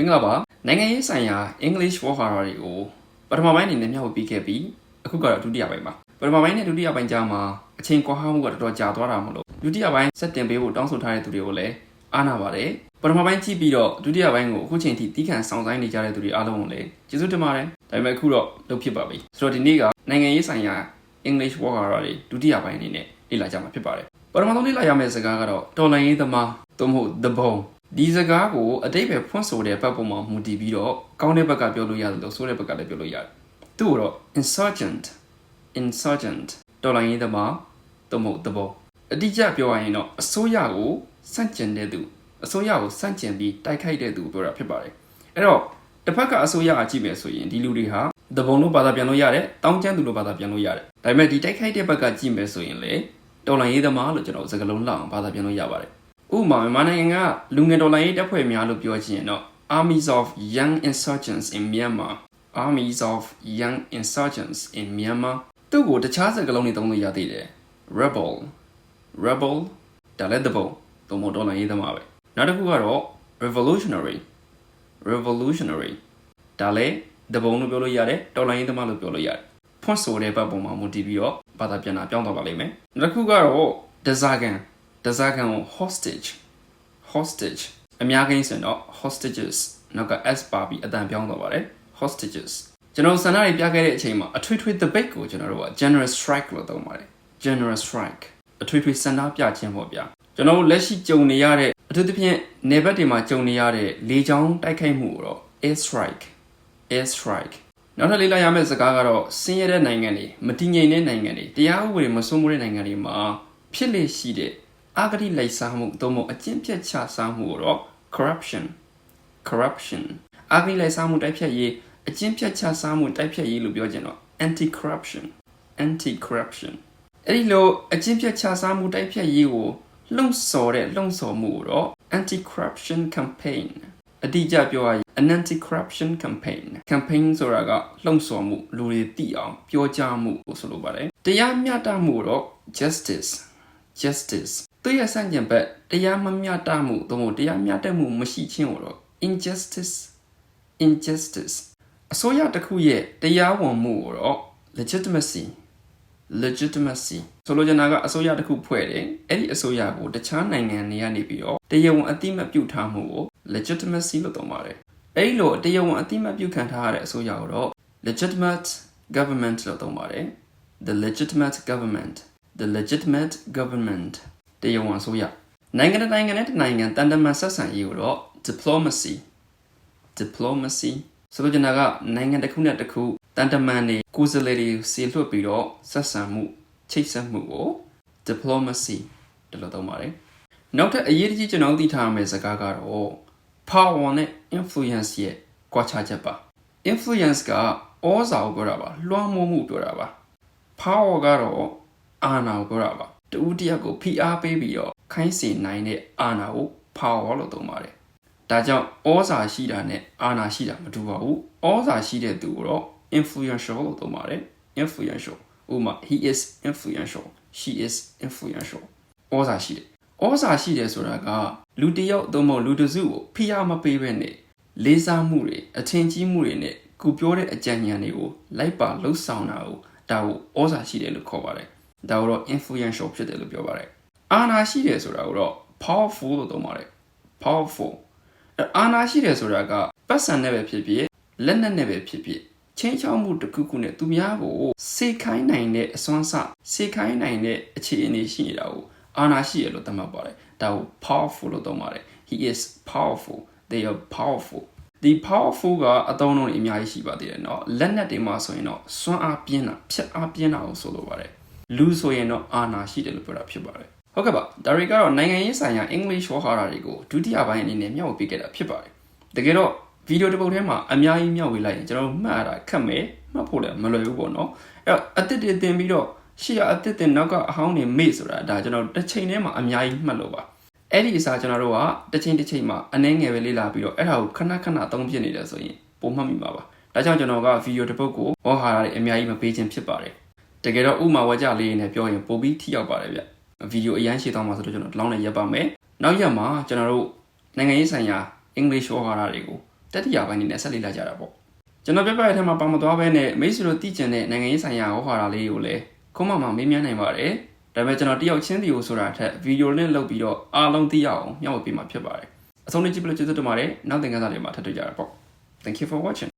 မင်္ဂလာပါနိုင်ငံရေးဆိုင်ရာ English word ဟာတွေကိုပထမပိုင်းအနေနဲ့မျှဝေပေးခဲ့ပြီးအခုကတော့ဒုတိယပိုင်းပါပထမပိုင်းနဲ့ဒုတိယပိုင်းကြားမှာအချိန်ကွာဟမှုကတော်တော်ကြာသွားတာမလို့ဒုတိယပိုင်းဆက်တင်ပေးဖို့တောင်းဆိုထားတဲ့သူတွေကိုလည်းအားနာပါတယ်ပထမပိုင်းကြည့်ပြီးတော့ဒုတိယပိုင်းကိုအခုချိန်ထိတီးခံဆောင်ဆိုင်နေကြတဲ့သူတွေအားလုံးကိုလည်းကျေးဇူးတင်ပါတယ်ဒါပေမဲ့အခုတော့လုပ်ဖြစ်ပါပြီဆိုတော့ဒီနေ့ကနိုင်ငံရေးဆိုင်ရာ English word ဟာတွေဒုတိယပိုင်းအနေနဲ့လေ့လာကြမှာဖြစ်ပါတယ်ပထမဆုံးလေ့လာရမယ့်စကားကတော့တော်လိုင်းရေးသမားသို့မဟုတ် the bone ဒီစကားကိုအတိတ်ပဲဖွင့်ဆိုတဲ့ဘက်ပုံမှာမူတည်ပြီးတော့ကောင်းတဲ့ဘက်ကပြောလို့ရတယ်လို့ဆိုတဲ့ဘက်ကလည်းပြောလို့ရတယ်သူ့ကိုတော့ insurgent insurgent တော်လိုင်းရေးသမားသို့မဟုတ် the bone အတိအကျပြောရရင်တော့အစိုးရကိုစန့်ကျင်တဲ့သူအစိုးရကိုစန့်ကျင်ပြီးတိုက်ခိုက်တဲ့သူကိုပြောတာဖြစ်ပါတယ်အဲ့တော့တစ်ဖက်ကအစိုးရအကြည့်မယ်ဆိုရင်ဒီလူတွေဟာတပုံလို့ဘာသာပြန်လို့ရတယ်တောင်းကျမ်းသူလို့ဘာသာပြန်လို့ရတယ်ဒါပေမဲ့ဒီတိုက်ခိုက်တဲ့ဘက်ကကြည့်မယ်ဆိုရင်လေတော်လိုင်းရေးသမားလို့ကျွန်တော်စကားလုံးလောက်အောင်ဘာသာပြန်လို့ရပါတယ် ဥပမာမြန်မာနိုင်ငံကလူငယ်တော်လိုင်းရေးတပ်ဖွဲ့များလို့ပြောချင်ရင်တော့ Armies of Young Insurgents in Myanmar Armies of Young Insurgents in Myanmar သူ့ကိုတခြားစကားလုံးတွေသုံးလို့ရသေးတယ် Rebel Rebel ဒါလည်းတပုံသုံးဖို့တော်လိုင်းရေးသမားပဲနောက်တစ်ခုကတော့ Revolutionary Revolutionary ဒါလည်းတပုံလို့ပြောလို့ရတယ်တော်လိုင်းရေးသမားလို့ပြောလို့ရတယ်ဖွင့်ဆိုတဲ့ဘက်ပုံမှာမူတည်ပြီးတော့ဘာသာပြန်တာပြောင်းသွားပါလိမ့်မယ်နောက်တစ်ခုကတော့ Desagan Desagan ကို hostage hostage အများကြီးဆိုရင်တော့ hostages နောက်က s ပါပြီးအတန်ပြောင်းသွားပါတယ် hostages ကျွန်တော်ဆန္ဒတွေပြခဲ့တဲ့အချိန်မှာအထွေထွေ debate ကိုကျွန်တော်တို့က general strike လို့သုံးပါတယ် general strike အထွေထွေဆန္ဒပြခြင်းပေါ့ဗျာကျွန်တော်တို့လက်ရှိကြုံနေရတဲ့အထူးသဖြင့်နေဘက်တွေမှာကြုံနေရတဲ့လေကြောင်းတိုက်ခိုက်မှုကိုတော့ air strike air strike နောက်ထပ်လေးလိုက်ရမယ့်စကားကတော့ဆင်းရဲတဲ့နိုင်ငံတွေမတည်ငြိမ်တဲ့နိုင်ငံတွေတရားဥပဒေမစိုးမိုးတဲ့နိုင်ငံတွေမှာဖြစ်လေရှိတဲ့ အဂတိလိုက်စားမှုသို့မဟုတ်အကျင့်ပြတ်ချစားမှုကိုတော့ corruption corruption အဂတိလိုက်စားမှုတိုက်ဖြတ်ရေးအကျင့်ပြတ်ချစားမှုတိုက်ဖြတ်ရေးလို့ပြောကြတော့ anti corruption anti corruption အဲ့ဒီလိုအကျင့်ပြတ်ချစားမှုတိုက်ဖြတ်ရေးကိုလှုံ့ဆော်တဲ့လှုံ့ဆော်မှုကိုတော့ anti corruption campaign အတိအကျပြောရရင် an anti corruption campaign campaign ဆိုတာကလှုံ့ဆော်မှုလူတွေသိအောင်ပြောကြားမှုကိုဆိုလိုပါတယ်တရားမျှတမှုတော့ justice justice သူရဲ့ဆန့်ကျင်ဘက်တရားမမျှတမှုသို့မဟုတ်တရားမျှတမှုမရှိခြင်းကိုတော့ injustice injustice အစိုးရတစ်ခုရဲ့တရားဝင်မှုကိုတော့ legitimacy legitimacy ဆိုလိုချင်တာကအစိုးရတစ်ခုဖွဲ့တယ်အဲ့ဒီအစိုးရကိုတခြားနိုင်ငံတွေကနေပြီးတော့တရားဝင်အတိမတ်ပြုထားမှုကို legitimacy လို့သုံးပါတယ်အဲ့ဒီလိုတရားဝင်အတိမတ်ပြုခံထားရတဲ့အစိုးရကိုတော့ legitimate government လို့သုံးပါတယ် the legitimate government the legitimate government တရားဝင်အစိုးရနိုင်ငံတစ်နိုင်ငံနဲ့တစ်နိုင်ငံတန်တမန်ဆက်ဆံရေးကိုတော့ diplomacy diplomacy ဆိုလိုချင်တာကနိုင်ငံတစ်ခုနဲ့တစ်ခုတန်တမန်တွေကိုယ်စားလှယ်တွေစီလွှတ်ပြီးတော့ဆက်ဆံမှုချိတ်ဆက်မှုကို diplomacy တလို့သုံးပါတယ်နောက်ထပ်အရေးကြီးကျွန်တော်သိထားရမယ့်စကားကတော့ power နဲ့ influence ရဲ့ကွာခြားချက်ပါ influence ကဩဇာကိုပြောတာပါလွှမ်းမိုးမှုပြောတာပါ power ကတော့အာဏာကိုပြောတာပါ တူတယောက်ကိုဖိအားပေးပြီးတော့ခိုင်းစေနိုင်တဲ့အာဏာကို power လို့သုံးပါတယ်ဒါကြောင့်ဩဇာရှိတာနဲ့အာဏာရှိတာမတူပါဘူးဩဇာရှိတဲ့သူကိုတော့ influential လို့သုံးပါတယ် influential ဥပမာ he is influential she is influential ဩဇာရှိတယ်ဩဇာရှိတယ်ဆိုတာကလူတစ်ယောက်သို့မဟုတ်လူတစ်စုကိုဖိအားမပေးဘဲနဲ့လေးစားမှုတွေအထင်ကြီးမှုတွေနဲ့ကိုပြောတဲ့အကြံဉာဏ်တွေကိုလိုက်ပါလှုပ်ဆောင်တာကိုဒါကိုဩဇာရှိတယ်လို့ခေါ်ပါတယ် ဒါကိုတော့ influential ဖြစ်တယ်လို့ပြောပါတယ်အာဏာရှိတယ်ဆိုတာကိုတော့ powerful လို့သုံးပါတယ် powerful အာဏာရှိတယ်ဆိုတာကပတ်စံနဲ့ပဲဖြစ်ဖြစ်လက်နက်နဲ့ပဲဖြစ်ဖြစ်ချင်းချောင်းမှုတစ်ခုခုနဲ့သူများကိုစေခိုင်းနိုင်တဲ့အစွမ်းစစေခိုင်းနိုင်တဲ့အခြေအနေရှိနေတာကိုအာဏာရှိရလို့သတ်မှတ်ပါတယ်ဒါကို powerful လို့သုံးပါတယ် he is powerful they are powerful ဒီ powerful ကအသုံးအနှုန်းတွေအများကြီးရှိပါသေးတယ်เนาะလက်နက်တွေမှာဆိုရင်တော့စွမ်းအားပြင်းတာဖြတ်အားပြင်းတာကိုဆိုလိုပါတယ် လူဆိုရင်တော့အာဏာရှိတယ်လို့ပြောတာဖြစ်ပါတယ်ဟုတ်ကဲ့ပါဒါတွေကတော့နိုင်ငံရေးဆိုင်ရာ English ဝါဟာရတွေကိုဒုတိယပိုင်းအနေနဲ့မျှဝေပေးခဲ့တာဖြစ်ပါတယ်တကယ်တော့ဗီဒီယိုတစ်ပုဒ်ထဲမှာအများကြီးမျှဝေလိုက်ရင်ကျွန်တော်မှတ်ရတာခက်မယ်မှတ်ဖို့လည်းမလွယ်ဘူးပေါ့နော်အဲ့တော့အတစ်တွေတင်ပြီးတော့ရှေ့ကအတစ်တင်နောက်ကအဟောင်းတွေမေ့ဆိုတာဒါကျွန်တော်တစ်ချိန်ထဲမှာအများကြီးမှတ်လို့ပါအဲ့ဒီအစားကျွန်တော်တို့ကတစ်ချိန်တစ်ချိန်မှာအနှဲငယ်ပဲလေ့လာပြီးတော့အဲ့ဒါကိုခဏခဏသုံးပြနေတယ်ဆိုရင်ပုံမှတ်မိပါပါဒါကြောင့်ကျွန်တော်ကဗီဒီယိုတစ်ပုဒ်ကိုဝါဟာရတွေအများကြီးမပေးခြင်းဖြစ်ပါတယ် တကယ်တော့ဥမာဝကြလေးနဲ့ပြောရင်ပိုပြီးထိရောက်ပါတယ်ဗျဗီဒီယိုအရန်ရှည်သွားမှာဆိုတော့ကျွန်တော်ဒီလောက်နဲ့ရပ်ပါမယ်နောက်ရက်မှာကျွန်တော်တို့နိုင်ငံရေးဆိုင်ရာ English ဝါဟာရတွေကိုတတိယပိုင်းအနေနဲ့ဆက်လက်လာကြတာပေါ့ကျွန်တော်ပြပြရတဲ့မှာပါမသွားဘဲနဲ့မိတ်ဆွေတို့တည်ကျင်တဲ့နိုင်ငံရေးဆိုင်ရာဟောဟာတာလေးကိုလည်းခုမှမှမေးမြန်းနိုင်ပါတယ်ဒါပေမဲ့ကျွန်တော်တယောက်ချင်းတီကိုဆိုတာထက်ဗီဒီယိုလင့်လုပ်ပြီးတော့အားလုံးသိရအောင်မျှဝေပေးမှာဖြစ်ပါတယ်အဆုံးလေးကြည့်ပြလို့ကျေးဇူးတင်ပါတယ်နောက်သင်ခန်းစာတွေမှာထပ်တွေ့ကြတာပေါ့ Thank you for watching